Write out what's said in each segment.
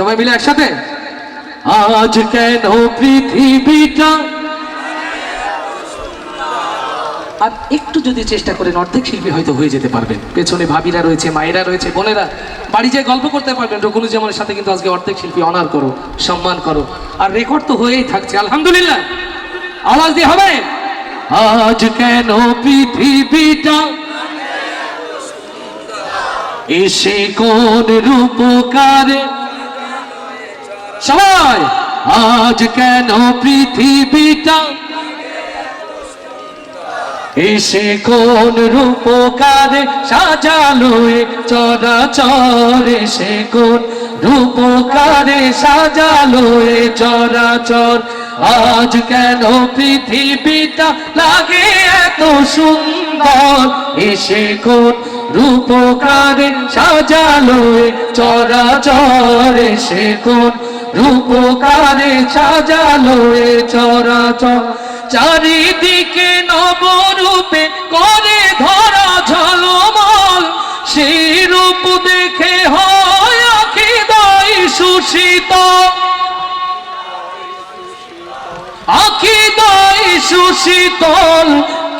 সবাই মিলে একসাথে? আজ কেন পৃথিবীটা? আর একটু যদি চেষ্টা করেন অর্ধেক শিল্পী হয়তো হয়ে যেতে পারবেন। পেছনে ভাবিরা রয়েছে, মায়েরা রয়েছে, বোনেরা। বাড়ি যেয়ে গল্প করতে পারবেন রকুনুজ্জামানের সাথে কিন্তু আজকে অর্ধেক শিল্পী অনার করো, সম্মান করো। আর রেকর্ড তো হয়েই থাকছে, আলহামদুলিল্লাহ। আওয়াজ দিয়ে হবে? আজ কেন পৃথিবীটা? এসে কোন রূপকারে সবাই, আজ কেন পৃথিবীটা এসে কোন রূপকারে সাজালো চরাচর? এসে কোন রূপকারে সাজালো চরাচর? আজ কেন পৃথিবীটা লাগে এত সুন্দর? এসে কোন রূপকারে সাজালো চরাচর? এসে কোন রূপকারে সাজালো এ চরাচর। চারিদিকে নবরূপে করে ধরা ঝলমল। সেই রূপ দেখে হয় আখি দাই সুশীত। আখি সুশীতল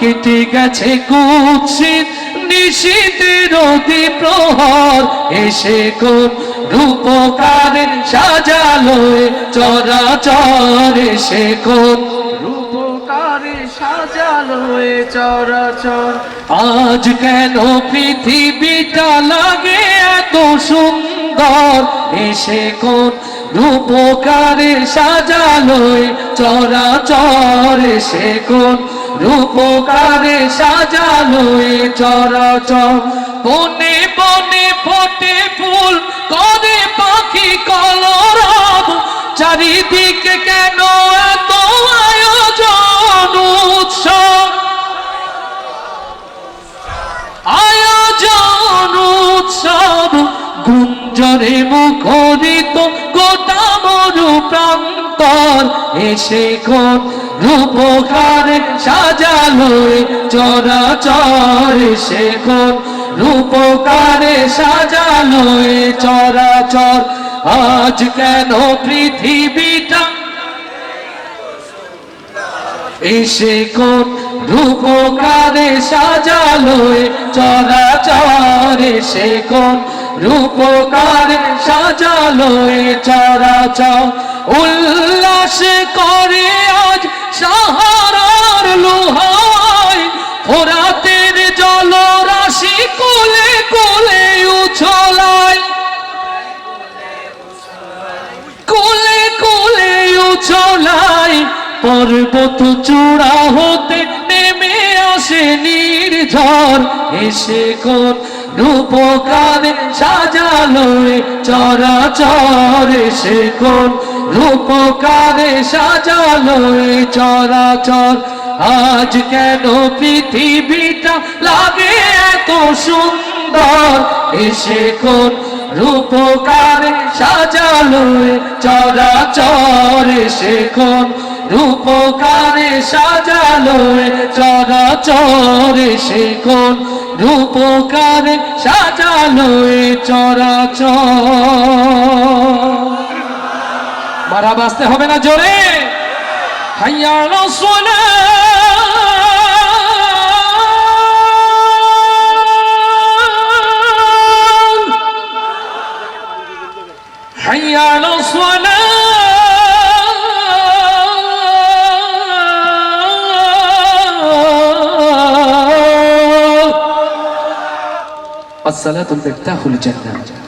কেটে গেছে কুৎসিত নিশীতের অতি প্রহর। এসে কোন রূপকারে সাজালো চরাচর এসে কোন রূপকারে সাজালো চরাচর। আজ কেন পৃথিবীটা লাগে এত সুন্দর? এসে কোন রূপকারে সাজালো চরাচর এসে কোন রূপকারে সাজালো চরাচর। বনে বনে ফোটে ফুল চারিদিকে কেন এত আয়োজন, উৎসব? আয়োজন, উৎসব। গুঞ্জরে মুখরিত গোটা মরু প্রান্তর এসে কোন রূপকারে সাজালো চরাচর। এসে কোন রূপকারে সাজালো চরাচর। আজ কেন পৃথিবীটা এসে কোন রূপকারে সাজালো চরাচর? এসে কোন রূপকারে সাজালো চরাচর? উল্লাস করে আজ সাহারার লোহায় পর্বত চূড়া হতে নেমে আসে নির্ঝর। এসে কোন রূপকারে সাজালো এ চরাচর। এসে কোন রূপকারে সাজালো এ চরাচর। আজ কেন পৃথিবীটা লাগে এত সুন্দর? এসে কোন রূপকারে সাজালো এ চরাচর। এসে কোন রূপকারে সাজালো চরাচরে সে কোন রূপকারে সাজালো চরা চারা বাঁচতে হবে না জোরে। হাইয়ানো সোনা হাইয়ানো সোনা আসসালাতুল মিফতাহুল জান্নাহ।